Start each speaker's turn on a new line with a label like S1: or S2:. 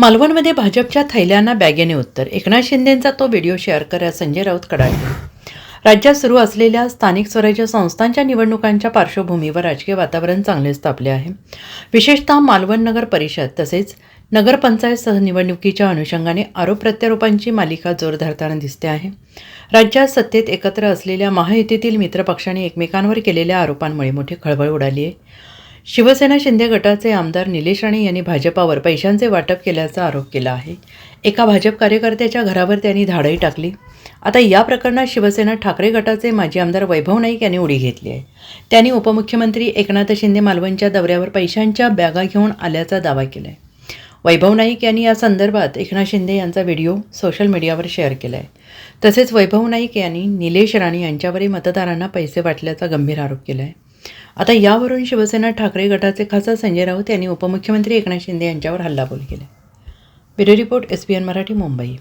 S1: मालवणमध्ये भाजपच्या थैल्यांना बॅगेने उत्तर. एकनाथ शिंदेंचा तो व्हिडिओ शेअर करा संजय राऊत कडाडले राज्यात सुरू असलेल्या स्थानिक स्वराज्य संस्थांच्या निवडणुकांच्या पार्श्वभूमीवर राजकीय वातावरण चांगलेच तापले आहे. विशेषतः मालवण नगर परिषद तसेच नगरपंचायत निवडणुकीच्या अनुषंगाने आरोप प्रत्यारोपांची मालिका जोर धरताना दिसते आहे. राज्यात सत्तेत एकत्र असलेल्या महायुतीतील मित्रपक्षांनी एकमेकांवर केलेल्या आरोपांमुळे मोठी खळबळ उडाली आहे. शिवसेना शिंदे गटाचे आमदार निलेश राणे यांनी भाजपावर पैशांचे वाटप केल्याचा आरोप केला आहे. एका भाजप कार्यकर्त्याच्या घरावर त्यांनी धाडही टाकली. आता या प्रकरणात शिवसेना ठाकरे गटाचे माजी आमदार वैभव नाईक यांनी उडी घेतली आहे. त्यांनी उपमुख्यमंत्री एकनाथ शिंदे मालवणच्या दौऱ्यावर पैशांच्या बॅगा घेऊन आल्याचा दावा केला आहे वैभव नाईक यांनी या संदर्भात एकनाथ शिंदे यांचा व्हिडिओ सोशल मीडियावर शेअर केला आहे तसेच वैभव नाईक यांनी निलेश राणे यांच्यावरही मतदारांना पैसे वाटल्याचा गंभीर आरोप केला आहे आता यावरून शिवसेना ठाकरे गटाचे खासदार संजय राऊत यांनी उपमुख्यमंत्री एकनाथ शिंदे यांच्यावर हल्लाबोल केला. Bureau report S P N Marathi Mumbai.